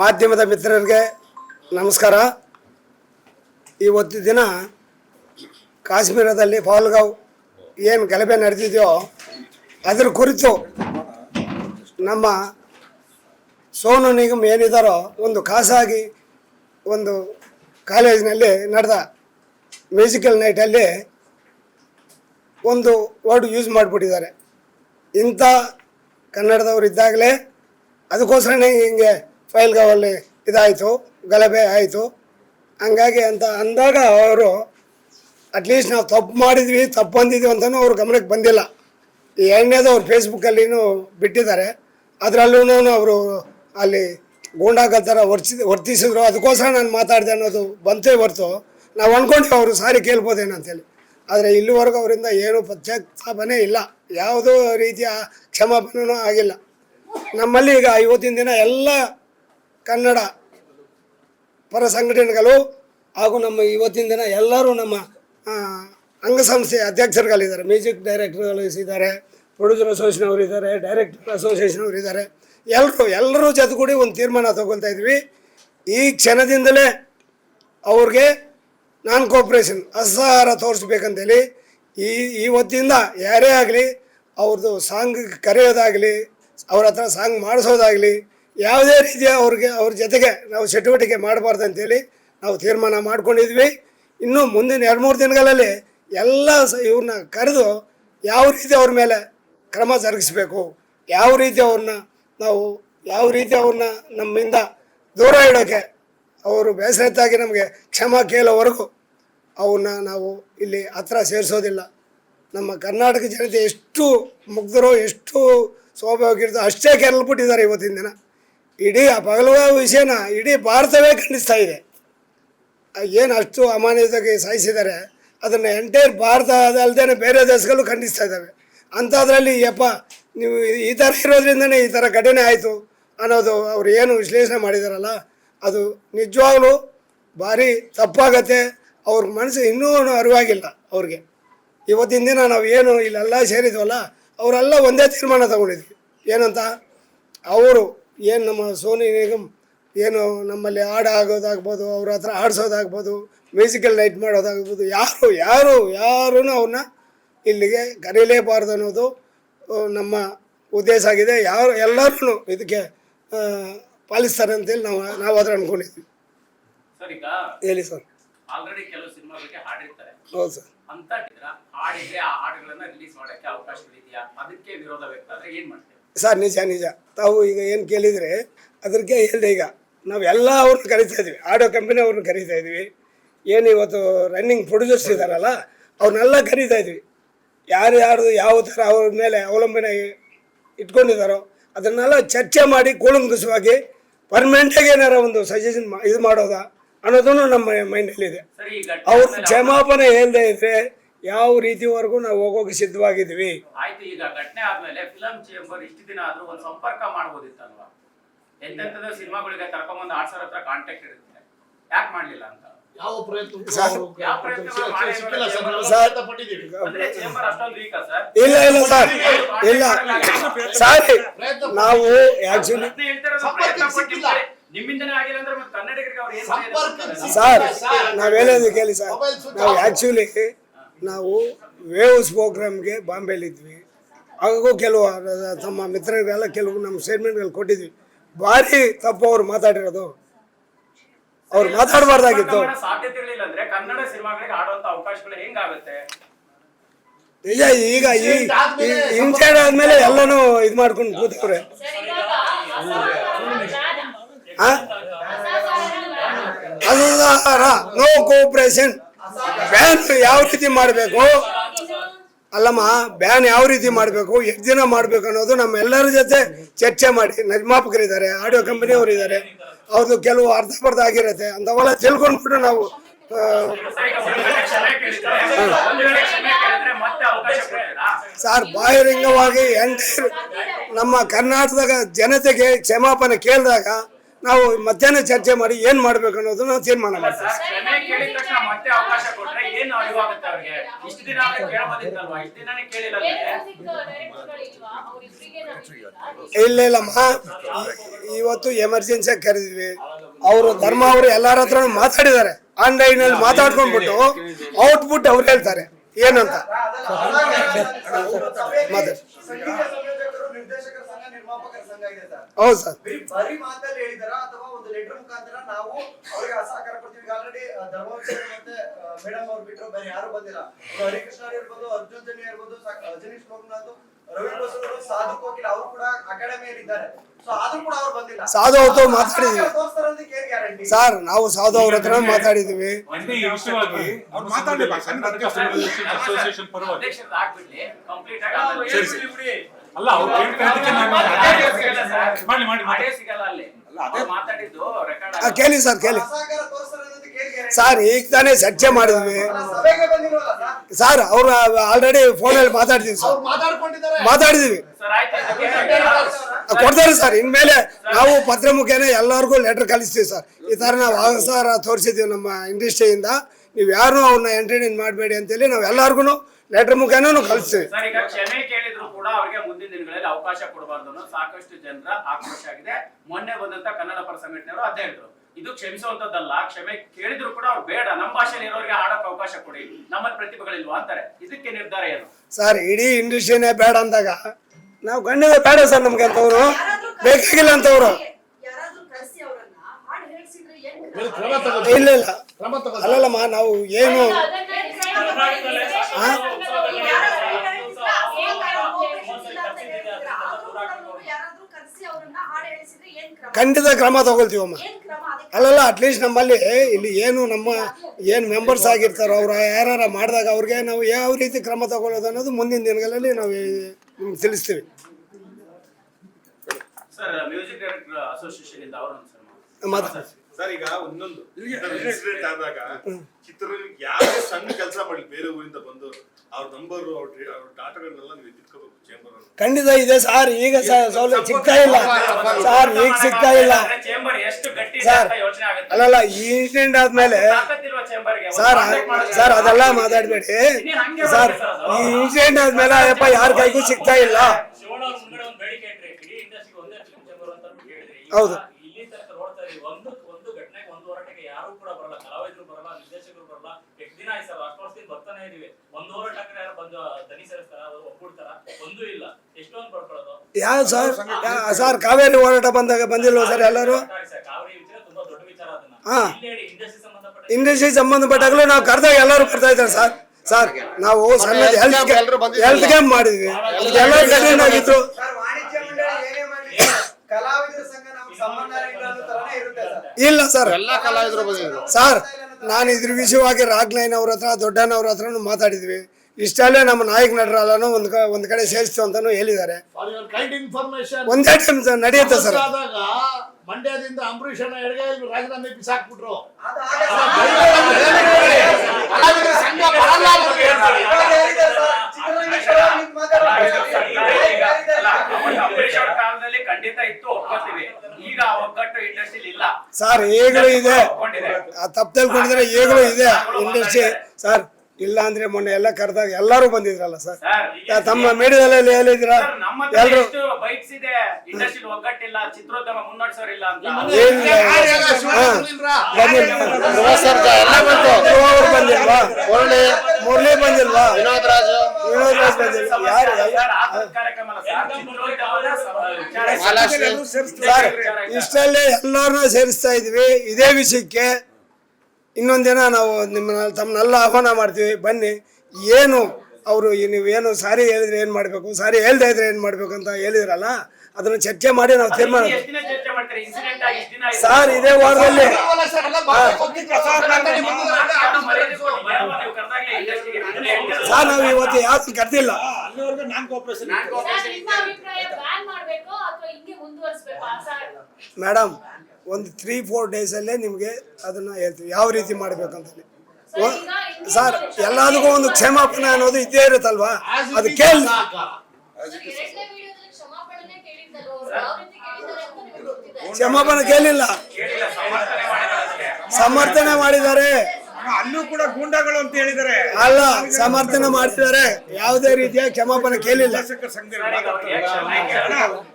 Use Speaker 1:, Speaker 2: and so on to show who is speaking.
Speaker 1: ಮಾಧ್ಯಮದ ಮಿತ್ರರಿಗೆ ನಮಸ್ಕಾರ. ಇವತ್ತು ದಿನ ಕಾಶ್ಮೀರದಲ್ಲಿ ಫಾಲ್ಗಾವ್ ಏನು ಗಲಭೆ ನಡೆದಿದೆಯೋ ಅದರ ಕುರಿತು ನಮ್ಮ ಸೋನು ನಿಗಮ್ ಏನಿದ್ದಾರೋ ಒಂದು ಖಾಸಗಿ ಒಂದು ಕಾಲೇಜಿನಲ್ಲಿ ನಡೆದ ಮ್ಯೂಸಿಕಲ್ ನೈಟಲ್ಲಿ ಒಂದು ವರ್ಡ್ ಯೂಸ್ ಮಾಡಿಬಿಟ್ಟಿದ್ದಾರೆ. ಇಂಥ ಕನ್ನಡದವರು ಇದ್ದಾಗಲೇ ಅದಕ್ಕೋಸ್ಕರನೇ ಹಿಂಗೆ ಫೈಲ್ಗಾವಲ್ಲಿ ಇದಾಯಿತು, ಗಲಭೆ ಆಯಿತು. ಹಂಗಾಗಿ ಅಂತ ಅಂದಾಗ ಅವರು ಅಟ್ಲೀಸ್ಟ್ ನಾವು ತಪ್ಪು ಮಾಡಿದ್ವಿ, ತಪ್ಪು ಬಂದಿದ್ವಿ ಅಂತಲೂ ಅವ್ರ ಗಮನಕ್ಕೆ ಬಂದಿಲ್ಲ. ಈ ಎರಡನೇದು ಅವ್ರು ಫೇಸ್ಬುಕ್ಕಲ್ಲಿನೂ ಬಿಟ್ಟಿದ್ದಾರೆ. ಅದರಲ್ಲೂ ಅವರು ಅಲ್ಲಿ ಗೂಂಡಾಗಲ್ ಥರ ವರ್ತಿಸಿದ್ರು. ಅದಕ್ಕೋಸ್ಕರ ನಾನು ಮಾತಾಡಿದೆ ಅನ್ನೋದು ಬಂತೇ ಹೊರ್ತು, ನಾವು ಅಂದ್ಕೊಂಡ್ವಿ ಅವರು ಸಾರಿ ಕೇಳ್ಬೋದೇನೋ ಅಂತೇಳಿ. ಆದರೆ ಇಲ್ಲಿವರೆಗೂ ಅವರಿಂದ ಏನೂ ಪಶ್ಚಾತ್ತಾಪನೇ ಇಲ್ಲ. ಯಾವುದೋ ರೀತಿಯ ಕ್ಷಮಾಪಣೆನೂ ಆಗಿಲ್ಲ. ನಮ್ಮಲ್ಲಿ ಈಗ ಇವತ್ತಿನ ದಿನ ಎಲ್ಲ ಕನ್ನಡ ಪರ ಸಂಘಟನೆಗಳು ಹಾಗೂ ನಮ್ಮ ಇವತ್ತಿನ ದಿನ ಎಲ್ಲರೂ ನಮ್ಮ ಅಂಗಸಂಸ್ಥೆ ಅಧ್ಯಕ್ಷರುಗಳಿದ್ದಾರೆ. ಮ್ಯೂಸಿಕ್ ಡೈರೆಕ್ಟರ್ಗಳು ಇದ್ದಾರೆ, ಪ್ರೊಡ್ಯೂಸರ್ ಅಸೋಸಿಯೇಷನ್ ಅವರು ಇದ್ದಾರೆ, ಡೈರೆಕ್ಟರ್ ಅಸೋಸಿಯೇಷನ್ ಅವರು ಇದ್ದಾರೆ. ಎಲ್ಲರೂ ಎಲ್ಲರೂ ಜೊತೆಗೂಡಿ ಒಂದು ತೀರ್ಮಾನ ತಗೊಳ್ತಾ ಇದ್ವಿ. ಈ ಕ್ಷಣದಿಂದಲೇ ಅವ್ರಿಗೆ ನಾನ್ ಕೋಪ್ರೇಷನ್ ಅಸಹಾರ ತೋರಿಸ್ಬೇಕಂತೇಳಿ ಈ, ಇವತ್ತಿಂದ ಯಾರೇ ಆಗಲಿ ಅವ್ರದ್ದು ಸಾಂಗ್ ಕರೆಯೋದಾಗಲಿ, ಅವ್ರ ಹತ್ರ ಸಾಂಗ್ ಮಾಡಿಸೋದಾಗಲಿ ಯಾವುದೇ ರೀತಿಯ ಅವ್ರಿಗೆ ಅವ್ರ ಜೊತೆಗೆ ನಾವು ಚಟುವಟಿಕೆ ಮಾಡಬಾರ್ದು ಅಂತೇಳಿ ನಾವು ತೀರ್ಮಾನ ಮಾಡ್ಕೊಂಡಿದ್ವಿ. ಇನ್ನು ಮುಂದಿನ ಎರಡು, ಮೂರು ದಿನಗಳಲ್ಲಿ ಎಲ್ಲ ಇವ್ರನ್ನ ಕರೆದು ಯಾವ ರೀತಿ ಅವ್ರ ಮೇಲೆ ಕ್ರಮ ಜರುಗಿಸ್ಬೇಕು, ಯಾವ ರೀತಿ ಅವ್ರನ್ನ ನಾವು ಯಾವ ರೀತಿ ಅವ್ರನ್ನ ನಮ್ಮಿಂದ ದೂರ ಇಡೋಕ್ಕೆ ಅವರು ಬೇಸರತ್ತಾಗಿ ನಮಗೆ ಕ್ಷಮ ಕೇಳೋವರೆಗೂ ಅವನ್ನ ನಾವು ಇಲ್ಲಿ ಹತ್ರ ಸೇರಿಸೋದಿಲ್ಲ. ನಮ್ಮ ಕರ್ನಾಟಕ ಜನತೆ ಎಷ್ಟು ಮುಗ್ಧರೋ ಎಷ್ಟು ಸ್ವಾಭಾವಿಕ ಅಷ್ಟೇ ಕೆರಲ್ಬಿಟ್ಟಿದ್ದಾರೆ ಇವತ್ತಿನ ದಿನ. ಇಡೀ ಪಗಲುವ ವಿಷಯನ ಇಡೀ ಭಾರತವೇ ಖಂಡಿಸ್ತಾ ಇದೆ. ಏನು ಅಷ್ಟು ಅಮಾನ್ಯತೆಗೆ ಸಾಯಿಸಿದ್ದಾರೆ, ಅದನ್ನು ಎಂಟೈರ್ ಭಾರತ ಅಲ್ಲದೆ ಬೇರೆ ದೇಶಗಳು ಖಂಡಿಸ್ತಾ ಇದ್ದಾವೆ. ಅಂಥದ್ರಲ್ಲಿ ಯಪ್ಪ, ನೀವು ಈ ಥರ ಇರೋದ್ರಿಂದನೇ ಈ ಥರ ಘಟನೆ ಆಯಿತು ಅನ್ನೋದು ಅವರು ಏನು ವಿಶ್ಲೇಷಣೆ ಮಾಡಿದಾರಲ್ಲ, ಅದು ನಿಜವಾಗ್ಲೂ ಭಾರಿ ತಪ್ಪಾಗತ್ತೆ, ಅವ್ರ ಮನಸ್ಸು ಇನ್ನೂ ಅರಿವಾಗಿಲ್ಲ ಅವ್ರಿಗೆ. ಇವತ್ತಿನ ದಿನ ನಾವು ಏನು ಇಲ್ಲೆಲ್ಲ ಸೇರಿದ್ವಲ್ಲ, ಅವರೆಲ್ಲ ಒಂದೇ ತೀರ್ಮಾನ ತಗೊಂಡಿದ್ವಿ. ಏನಂತ? ಅವರು ಏನು ನಮ್ಮ ಸೋನಿ ನಿಗಮ್ ಏನು ನಮ್ಮಲ್ಲಿ ಹಾಡು ಆಗೋದಾಗ್ಬೋದು ಅವ್ರ ಹತ್ರ ಆಡಿಸೋದಾಗ್ಬೋದು ಮ್ಯೂಸಿಕಲ್ ನೈಟ್ ಮಾಡೋದಾಗ್ಬೋದು ಯಾರು ಯಾರು ಯಾರೂ ಅವ್ರನ್ನ ಇಲ್ಲಿಗೆ ಕರೀಲೇಬಾರ್ದು ಅನ್ನೋದು ನಮ್ಮ ಉದ್ದೇಶ ಆಗಿದೆ. ಯಾರು ಎಲ್ಲರೂ ಇದಕ್ಕೆ ಪಾಲಿಸ್ತಾರೆ ಅಂತೇಳಿ ನಾವು ನಾವು ಅದ್ರ
Speaker 2: ಅನ್ಕೊಂಡಿದ್ವಿ
Speaker 1: ಹೇಳಿ ಸರ್.
Speaker 2: ಆಲ್ರೆಡಿ ಕೆಲವು ಸಿನಿಮಾಗಳಿಗೆ ಹಾಡಿರ್ತಾರೆ.
Speaker 1: ಹೌದು ಸರ್.
Speaker 2: ಅಂತ ಹಾಡಿದ್ರೆ ಆ ಹಾಡುಗಳನ್ನ ರಿಲೀಸ್ ಮಾಡಕ್ಕೆ ಅವಕಾಶಗಳಿದೆಯಾ? ಅದಕ್ಕೆ ವಿರೋಧ ವ್ಯಕ್ತ ಆದ್ರೆ ಏನ್ ಮಾಡ್ತೀವಿ
Speaker 1: ಸರ್ ನಿಜ ನಿಜ. ತಾವು ಈಗ ಏನು ಕೇಳಿದರೆ ಅದಕ್ಕೆ ಹೇಳಿದೆ ಈಗ. ನಾವು ಎಲ್ಲ ಅವ್ರನ್ನ ಕರಿತಾ ಇದ್ವಿ. ಆಡೋ ಕಂಪನಿ ಅವ್ರನ್ನ ಕರಿತಾ ಇದ್ವಿ. ಏನು ಇವತ್ತು ರನ್ನಿಂಗ್ ಪ್ರೊಡ್ಯೂಸರ್ಸ್ ಇದ್ದಾರಲ್ಲ ಅವ್ರನ್ನೆಲ್ಲ ಕರಿತಾ ಇದ್ವಿ. ಯಾರು ಯಾರು ಯಾವ ಥರ ಅವ್ರ ಮೇಲೆ ಅವಲಂಬನೆ ಇಟ್ಕೊಂಡಿದ್ದಾರೋ ಅದನ್ನೆಲ್ಲ ಚರ್ಚೆ ಮಾಡಿ ಕೂಲಂಕುಷವಾಗಿ ಪರ್ಮನೆಂಟಾಗಿ ಏನಾರ ಒಂದು ಸಜೆಷನ್ ಇದು ಮಾಡೋದಾ ಅನ್ನೋದನ್ನು ನಮ್ಮ ಮೈಂಡಲ್ಲಿದೆ ಅವ್ರ ಕ್ಷಮಾಪಣೆ ಹೇಳದೆ ಇದ್ರೆ ಯಾವ ರೀತಿವರೆಗೂ ನಾವು ಹೋಗೋಕೆ ಸಿದ್ಧವಾಗಿದ್ವಿ
Speaker 2: ಆಯ್ತು ಈಗ ಘಟನೆ ಆದ್ಮೇಲೆ ಫಿಲಂ ಚೇಂಬರ್ ಇಷ್ಟು ದಿನ ಆದ್ರೂ ಒಂದು ಸಂಪರ್ಕ ಮಾಡ್ಬೋದಿತ್ತಲ್ವಾ? ಎಂತೆಂತದ ಸಿನಿಮಾಗಳಿಗೆ ಕರ್ಕೊಂಬಂದು ಆಡ್ಸೋರ್ ಹತ್ರ ಕಾಂಟ್ಯಾಕ್ಟ್ ಇರುತ್ತೆ. ಯಾಕೆ ಮಾಡ್ಲಿಲ್ಲ ಅಂತ?
Speaker 3: ಯಾವ ಪ್ರಯತ್ನ
Speaker 1: ಸರ್,
Speaker 2: ಯಾವ ಪ್ರಯತ್ನ ಮಾಡಿ
Speaker 3: ಸಿಕ್ಕಿಲ್ಲ ಸರ್ ನಾವು
Speaker 1: ಸರ್,
Speaker 3: ಪ್ರಯತ್ನ ಪಟ್ಟಿದ್ದೀವಿ
Speaker 2: ಅಂದ್ರೆ ಚೇಂಬರ್ ಅಷ್ಟೊಂದು ವೀಕಾ ಸರ್?
Speaker 1: ಇಲ್ಲ ಇಲ್ಲ ಸರ್ ಇಲ್ಲ. ಸಾರಿ ನಾವು ಸಾರ್
Speaker 2: ಪ್ರಶ್ನೆ
Speaker 3: ಸಂಪರ್ಕ
Speaker 2: ಪ್ರಯತ್ನ ನಿಮ್ಮಿಂದನೇ ಆಗಿಲ್ಲ ಮತ್ತೆ ಕನ್ನಡಿಗರಿಗೆ ಅವ್ರು
Speaker 3: ಸಂಪರ್ಕ
Speaker 1: ಸರ್? ಕೇಳಿ ಸರ್. ನಾವು ಆ್ಯಕ್ಚುಲಿ ನಾವು ವೇವ್ಸ್ ಪ್ರೋಗ್ರಾಮ್ಗೆ ಬಾಂಬೆಲಿದ್ವಿ ಹಾಗೂ ಕೆಲವು ತಮ್ಮ ಮಿತ್ರರಿಗೆಲ್ಲ ಕೆಲವು ನಮ್ಮ ಸ್ಟೇಟ್ಮೆಂಟ್ಗಳು ಕೊಟ್ಟಿದ್ವಿ. ಭಾರಿ ತಪ್ಪು ಅವ್ರು ಮಾತಾಡಿರೋದು. ಅವ್ರು ಮಾತಾಡಬಾರ್ದಾಗಿತ್ತು. ನಿಜ ಈಗ ಈ ಇನ್ಸೈಡ್ ಆದ್ಮೇಲೆ ಎಲ್ಲನೂ ಇದು ಮಾಡ್ಕೊಂಡು ಕೂತವ್ರೆ. ನೋ ಕೋಆಪರೇಷನ್ ಬ್ಯಾನ್ ಯಾವ ರೀತಿ ಮಾಡಬೇಕು? ಅಲ್ಲಮ್ಮ, ಬ್ಯಾನ್ ಯಾವ ರೀತಿ ಮಾಡಬೇಕು? ಎಷ್ಟು ದಿನ ಮಾಡಬೇಕು ಅನ್ನೋದು ನಮ್ಮ ಎಲ್ಲರ ಜೊತೆ ಚರ್ಚೆ ಮಾಡಿ. ನಿರ್ಮಾಪಕರಿದ್ದಾರೆ, ಆಡಿಯೋ ಕಂಪನಿಯವರು ಇದ್ದಾರೆ. ಅವ್ರದ್ದು ಕೆಲವು ಅರ್ಧಪರ್ಧ ಆಗಿರುತ್ತೆ. ಅಂಥವೆಲ್ಲ ತಿಳ್ಕೊಂಡ್ಬಿಟ್ಟು ನಾವು
Speaker 2: ಸರ್,
Speaker 1: ಬಾಹಿರಂಗವಾಗಿ ಎಂಟೈರ್ ನಮ್ಮ ಕರ್ನಾಟಕದ ಜನತೆಗೆ ಕ್ಷಮಾಪಣೆ ಕೇಳಿದಾಗ ನಾವು ಮಧ್ಯಾಹ್ನ ಚರ್ಚೆ ಮಾಡಿ ಏನು ಮಾಡ್ಬೇಕು ಅನ್ನೋದು ನಾವು ತೀರ್ಮಾನ ಮಾಡ್ತೀವಿ
Speaker 2: ಸರ್ ಕೇಳಿದ ತಕ್ಷಣ ಮತ್ತೆ ಅವಕಾಶ ಕೊಟ್ರೆ ಏನು ಅರಿವಾಗುತ್ತೆ ಅವ್ರಿಗೆ ಇಷ್ಟು ದಿನ ಅವ್ರಿಗೆ ಕೇಳಬಹುದಿತ್ತಲ್ವಾ ಇಷ್ಟು ದಿನಾನೇ ಕೇಳಿಲ್ಲ
Speaker 1: ಇಲ್ಲ ಇಲ್ಲಮ್ಮ ಇವತ್ತು ಎಮರ್ಜೆನ್ಸಿಯಾಗಿ ಕರೆದಿದ್ವಿ ಅವರು ಧರ್ಮ ಅವರು ಎಲ್ಲಾರ ಹತ್ರ ಮಾತಾಡಿದ್ದಾರೆ ಆನ್ಲೈನಲ್ಲಿ ಮಾತಾಡ್ಕೊಂಡ್ಬಿಟ್ಟು ಔಟ್ಪುಟ್ ಅವ್ರು ಹೇಳ್ತಾರೆ ಏನಂತ ಮಾತಾಡಿ ಹೌದು ಸರ್.
Speaker 3: ಬರೀ ಮಾತಲ್ಲಿ ಹೇಳಿದಾರ ಅಥವಾ ಒಂದು ಲೆಟರ್ ಮುಖಾಂತರ ನಾವು ಅವರಿಗೆ ಸಹಕಾರ ಕೊಡ್ತೀವಿ? ಆಲ್ರೆಡಿ ಧರ್ಮವರ್ಷ ಮತ್ತೆ ಮೇಡಮ್ ಅವ್ರು ಬಿಟ್ಟರು ಬೇರೆ ಯಾರು ಬಂದಿಲ್ಲ. ಹರಿಕೃಷ್ಣ ಇರ್ಬೋದು ಅರ್ಜುನ್ ಜನಿ ಇರ್ಬೋದು ರಜನೀಶ್ ಲೋಕನಾಥ್ ಸಾಧು ಕೋಕಿಲ್ ಅವರು ಕೂಡ ಅಕಾಡೆಮಿಯಲ್ಲಿ ಇದ್ದಾರೆ. ಸೊ ಆದ್ರೂ ಕೂಡ ಅವ್ರು ಬಂದಿಲ್ಲ.
Speaker 1: ಸಾಧು ಅವ್ರದ್ದು ಮಾತಾಡಿದ್ವಿ. ಸರ್ ನಾವು ಸಾಧು ಅವ್ರ ಹತ್ರ ಮಾತಾಡಿದ್ವಿ.
Speaker 4: ಅವ್ರು.
Speaker 5: ಅಲ್ಲ ಅವ್ರು ಕೇಳ್ಕೊಳ್ಳೋದಕ್ಕೆ ನಾನು
Speaker 2: ಆಡಿಯೋ ಸಿಗಲ್ಲ ಸರ್.
Speaker 5: ಮಾಡಿ ಮಾಡಿ ಮಾಡಿ.
Speaker 2: ಸಿಗಲ್ಲ ಅಲ್ಲಿ. ಅವ್ರು ಮಾತಾಡಿದ್ದು ರೆಕಾರ್ಡ್
Speaker 1: ಆ, ಕೇಳಿ ಸರ್ ಕೇಳಿ. ಸರ್ ಈಗ ತಾನೇ ಚರ್ಚೆ ಮಾಡಿದ್ವಿ.
Speaker 3: Sir
Speaker 1: sir? ಅವ್ರು ಆಲ್ರೆಡಿ ಫೋನಲ್ಲಿ ಮಾತಾಡ್ತೀವಿ ಸರ್.
Speaker 3: ಮಾತಾಡ್ಕೊಂಡಿದ್ದಾರೆ.
Speaker 1: ಮಾತಾಡಿದೀವಿ.
Speaker 2: ಸರ್ ಆಯ್ತು ಇದಕ್ಕೆ
Speaker 1: ಕೊಡ್ತಾರೆ ಸರ್. ಇನ್ಮೇಲೆ ನಾವು ಪತ್ರ ಮುಖೇನ ಎಲ್ಲರಿಗೂ ಲೆಟರ್ ಕಳಿಸ್ತೀವಿ ಸರ್. ಈ ಥರ ನಾವು ಸರ್ ತೋರಿಸಿದ್ದೀವಿ ನಮ್ಮ ಇಂಡಸ್ಟ್ರಿಯಿಂದ ನೀವು ಯಾರು ಅವ್ರನ್ನ ಎಂಟರ್ಟೈನ್ ಮಾಡಬೇಡಿ ಅಂತೇಳಿ ನಾವು ಎಲ್ಲರಿಗೂ ಲೆಟರ್ ಮುಖೇನ ಕಳಿಸ್ತೀವಿ
Speaker 2: ಸರ್ ಈಗ ಕ್ಷಮೆ ಕೇಳಿದ್ರು ಕೂಡ ಅವರಿಗೆ ಮುಂದಿನ ದಿನಗಳಲ್ಲಿ ಅವಕಾಶ ಕೊಡಬಾರ್ದು. ಅನ್ನೋ ಸಾಕಷ್ಟು ಜನರ ಆಕ್ರೋಶ ಆಗಿದೆ. ಮೊನ್ನೆ ಬಂದಂತ ಕನ್ನಡ ಪರ ಸಂಘಟನೆಯವರು ಅದೇ ಹೇಳಿದ್ರು. ಇದು ಕ್ಷಮಿಸುವಂತದ್ದಲ್ಲ. ಕ್ಷಮೆ ಕೇಳಿದ್ರು ಕೂಡ ಅವ್ರು ಬೇಡ. ನಮ್ಮ ಭಾಷೆಯಲ್ಲಿ ಇರೋರಿಗೆ ಆಡೋಕೆ ಅವಕಾಶ ಕೊಡಿ. ನಮ್ಮಲ್ಲಿ ಪ್ರತಿಭೆಗಳಿಲ್ವಾ ಅಂತಾರೆ. ಇದಕ್ಕೆ ನಿರ್ಧಾರ ಏನು?
Speaker 1: ಸರ್ ಇಡೀ ಇಂಡಸ್ಟ್ರಿನೇ ಬೇಡ ಅಂದಾಗ ನಾವು ಖಂಡಿತ ಬೇಡ ಸರ್ ನಮ್ಗೆ ಅಂತವ್ರು. ಬೇಕಾಗಿಲ್ಲ ಅಂತವ್ರು.
Speaker 6: ಯಾರಾದ್ರೂ ಕಳ್ಸಿ ಅವ್ರನ್ನ. ಹಾಡ್ ಹೇಳ್ಸಿದ್ರೆ ಏನ್
Speaker 1: ಇಲ್ಲ ಇಲ್ಲ. ಅಲ್ಲಲ್ಲಮ್ಮ ನಾವು ಏನು
Speaker 6: ಯಾರಾದ್ರೂ ಕರ್ಸಿ ಅವ್ರನ್ನ ಹಾಡ್ ಹೇಳಿಸಿದ್ರೆ ಏನ್ ಕ್ರಮ
Speaker 1: ಖಂಡಿತ ಕ್ರಮ ತಗೊಳ್ತೀವಮ್ಮ
Speaker 6: ಏನ್ ಕ್ರಮ? ಅದಕ್ಕೆ
Speaker 1: ಅಲ್ಲಲ್ಲ ಅಟ್ಲೀಸ್ಟ್ ನಮ್ಮಲ್ಲಿ ಇಲ್ಲಿ ಏನು ನಮ್ಮ ಏನು ಮೆಂಬರ್ಸ್ ಆಗಿರ್ತಾರೋ ಅವ್ರು ಯಾರು ಮಾಡಿದಾಗ ಅವ್ರಿಗೆ ನಾವು ಯಾವ ರೀತಿ ಕ್ರಮ ತಗೊಳ್ಳೋದು ಅನ್ನೋದು ಮುಂದಿನ ದಿನಗಳಲ್ಲಿ ನಾವು ನಿಮ್ಗೆ ತಿಳಿಸ್ತೀವಿ.
Speaker 2: ಸರ್
Speaker 4: ಸರ್ ಈಗ ಒಂದೊಂದು ಇನ್ಸಿಡೆಂಟ್ ಆದಾಗ ಯಾರೇ ಸಣ್ಣ ಕೆಲಸ ಮಾಡಲಿ ಬೇರೆ ಊರಿಂದ ಬಂದು ಅವ್ರ ನಂಬರ್ ಅವ್ರ ಡಾಟಾಗಳನ್ನೆಲ್ಲ ನೀವು ಎತ್ತಿಟ್ಕೋಬೇಕು ಚೇಂಬರ್
Speaker 1: ಖಂಡಿತ ಇದೆ ಸರ್ ಈಗ ಸೌಲಭ್ಯ ಸಿಗ್ತಾ ಇಲ್ಲ. ಸರ್ ಈಗ ಸಿಗ್ತಾ ಇಲ್ಲ.
Speaker 2: ಚೇಂಬರ್ ಎಷ್ಟು ಗಟ್ಟಿ
Speaker 1: ಸರ್
Speaker 2: ಅಂತ ಯೋಚನೆ ಆಗುತ್ತೆ?
Speaker 1: ಅಲ್ಲಲ್ಲ ಈ ಇನ್ಸಿಡೆಂಟ್ ಆದ್ಮೇಲೆ
Speaker 2: ಸಾರ್
Speaker 1: ಸರ್ ಸರ್ ಅದೆಲ್ಲ ಮಾತಾಡ್ಬೇಡಿ. ಸರ್ ಈ ಇನ್ಸಿಡೆಂಟ್ ಆದ್ಮೇಲೆ ಅಯ್ಯಪ್ಪ ಯಾರ ಕೈಗೂ ಸಿಗ್ತಾ ಇಲ್ಲ.
Speaker 7: ಶಿವಣ್ಣ ಅವ್ರ ಮುಂದೆ ಒಂದು ಬೇಡಿಕೆ ಇಟ್ರಿ ಇಡೀ ಇಂಡಸ್ಟ್ರಿಗೆ ಒಂದೇ ಫಿಲ್ಮ್ ಚೇಂಬರ್ ಅಂತ ಅಂದ್ಬಿಟ್ಟು ಹೇಳಿದ್ರಿ ಈಗ
Speaker 1: ಹೌದು.
Speaker 7: ಇಲ್ಲಿ ತನಕ ನೋಡ್ತಾ ಇದೀವಿ ಒಂದು ಒಂದು ಘಟನೆಗೆ ಒಂದು ಹೋರಾಟಕ್ಕೆ ಯಾರು ಕೂಡ ಬರಲ್ಲ ಕಲಾವಿದರು ಬರಲ್ಲ ನಿರ್ದೇಶಕರು ಬರಲ್ಲ ಎಷ್ಟು ದಿನ ಆಯ್ತು ಸರ್ ಅಷ್ಟು ವರ್ಷದಿಂದ ಬರ್ತಾನೆ ಇದೀವಿ ಒಂದು ಹೋರಾಟಕ್ಕೆ ಯಾರು ಬಂದು ದನಿ ಸೇರಿಸ್ತಾರ ಅದು
Speaker 1: ಯಾವ ಸರ್ ಯಾ- ಸರ್ ಕಾವೇರಿ ಹೋರಾಟ ಬಂದಾಗ ಬಂದಿಲ್ವ ಸರ್ ಎಲ್ಲರೂ?
Speaker 7: ಸರ್, ಕಾವೇರಿ ವಿಚಾರ ತುಂಬಾ ದೊಡ್ಡ ವಿಚಾರ ಅದನ್ನ.
Speaker 1: ಹಾ.
Speaker 7: ಇಂಡಸ್ಟ್ರಿ ಸಂಬಂಧಪಟ್ಟ
Speaker 1: ಇಂಡಸ್ಟ್ರಿ ಸಂಬಂಧಪಟ್ಟಾಗಲೂ ನಾವು ಕರೆದಾಗ ಎಲ್ಲರೂ ಬರ್ತಾ ಇದ್ದಾರೆ ಸರ್. ಸರ್ ನಾವು ಸಣ್ಣ ಹೆಲ್ತ್ ಹೆಲ್ತ್ ಕ್ಯಾಂಪ್ ಮಾಡಿದ್ವಿ. ಎಲ್ಲ ಕಡೆಯಿಂದಾಗಿತ್ತು
Speaker 3: ಸರ್ ವಾಣಿಜ್ಯ ಮಂಡಳಿ ಏನೇ ಮಾಡಲಿ ಕಲಾವಿದರ ಸಂಘ ನಮ್ಗೆ ಸಂಬಂಧ ಇಲ್ಲ ಸರ್.
Speaker 1: ಇಲ್ಲ ಸರ್ ನಾನು ಇದ್ರ ವಿಷಯವಾಗಿ ರಾಗ್ಲೈನ್ ಅವ್ರ ಹತ್ರ ದೊಡ್ಡನವ್ರ ಹತ್ರನೂ ಮಾತಾಡಿದ್ವಿ. ಇಷ್ಟಲ್ಲೇ ನಮ್ಮ ನಾಯಕ ನಟರೆಲ್ಲನೂ ಒಂದು ಕ ಒಂದು ಕಡೆ ಸೇರಿಸ್ತು ಅಂತಾನು ಹೇಳಿದ್ದಾರೆ. ಒಂದೇ ಟೈಮ್ ನಡೆಯುತ್ತೆ ಸರ್.
Speaker 8: ಆದಾಗ ಮಂಡ್ಯದಿಂದ ಅಂಬರೀಷ್ ಅಣ್ಣ ಎಡಗೆ ರಾಜೀನಾಮೆ ಬಿಸಾಕ್ಬಿಟ್ರು
Speaker 3: ಸರ್,
Speaker 2: ಕಾಲದಲ್ಲಿ ಖಂಡಿತ ಇತ್ತು ಈಗ ಇಲ್ಲ.
Speaker 1: ಈಗಲೂ ಇದೆ. ತಪ್ಪು ತಿಳ್ಕೊಂಡಿದ್ರೆ ಈಗಲೂ ಇದೆ ಇಂಡಸ್ಟ್ರಿ. ಸರ್ ಇಲ್ಲ ಅಂದ್ರೆ ಮೊನ್ನೆ ಎಲ್ಲ ಕರೆದಾಗ ಎಲ್ಲರೂ ಬಂದಿದ್ರಲ್ಲ ಸರ್. ತಮ್ಮ ಮೀಡಿಯಾದಲ್ಲಿ ಹೇಳಿದ್ರ
Speaker 8: ಬಂತು.
Speaker 1: ಅವ್ರು ಬಂದಿಲ್ವಾ?
Speaker 8: ಮುರಳಿ.
Speaker 1: ಬಂದಿಲ್ವಾ?
Speaker 8: ವಿನೋದ್ ರಾಜು
Speaker 1: ವಿನೋದ್ ರಾಜ್ ಬಂದಿಲ್ವಾ ಯಾರು?
Speaker 2: ಸರ್,
Speaker 1: ಇಷ್ಟಲ್ಲೇ ಎಲ್ಲರನ್ನ ಸೇರಿಸ್ತಾ ಇದ್ವಿ. ಇದೇ ವಿಷಯಕ್ಕೆ ಇನ್ನೊಂದಿನ ನಾವು ನಿಮ್ಮನ್ನ ತಮ್ಮನ್ನೆಲ್ಲ ಆಹ್ವಾನ ಮಾಡ್ತೀವಿ ಬನ್ನಿ. ಏನು ಅವರು ನೀವು ಏನು ಸಾರಿ ಹೇಳಿದ್ರೆ ಏನು ಮಾಡಬೇಕು? ಸಾರಿ ಹೇಳ್ದೆ ಇದ್ರೆ ಏನು ಮಾಡಬೇಕು ಅಂತ ಹೇಳಿದ್ರಲ್ಲ ಅದನ್ನು ಚರ್ಚೆ ಮಾಡಿ ನಾವು ತೀರ್ಮಾನ
Speaker 2: ಸಾರ್ ದಿನ ಚರ್ಚೆ ಮಾಡ್ತೀರಿ? ಇನ್ಸಿಡೆಂಟ್ ಆಗಿ ದಿನ
Speaker 1: ಸರ್ ಇದೇ ವಾರದಲ್ಲಿ. ಸರ್ ನಾವು ಇವತ್ತು ಯಾಕೆ ಕರೆದಿಲ್ಲ. ಮೇಡಮ್ ಒಂದು ತ್ರೀ ಫೋರ್ ಡೇಸಲ್ಲೇ ನಿಮಗೆ ಅದನ್ನ ಹೇಳ್ತೀವಿ. ಯಾವ ರೀತಿ ಮಾಡಬೇಕಂತಲೇ ಸರ್ ಎಲ್ಲದಕ್ಕೂ ಒಂದು ಕ್ಷಮಾಪಣೆ ಅನ್ನೋದು ಇದ್ದೇ ಇರುತ್ತಲ್ವಾ? ಅದು ಕೇಳಿ.
Speaker 6: ಕ್ಷಮಾಪಣೆ ಕೇಳಿದ್ದಲ್ವ ಅವ್ರು. ಯಾವ ರೀತಿ ಕೇಳಿದ್ದಾರೆ ಅಂತ ನಿಮಗೆ ಗೊತ್ತಿದೆ.
Speaker 1: ಕ್ಷಮಾಪಣೆ ಕೇಳಿಲ್ಲ.
Speaker 2: ಕೇಳಿಲ್ಲ ಸಮರ್ಥನೆ ಮಾಡಿದ್ದಾರೆ
Speaker 9: ಅಲ್ಲೂ ಕೂಡ ಗೂಂಡಾಗಳು ಅಂತ ಹೇಳಿದ್ದಾರೆ.
Speaker 1: ಅಲ್ಲ ಸಮರ್ಥನೆ ಮಾಡ್ತಿದ್ದಾರೆ ಯಾವುದೇ ರೀತಿಯ ಕ್ಷಮಾಪಣೆ
Speaker 2: ಕೇಳಲ್ಲ.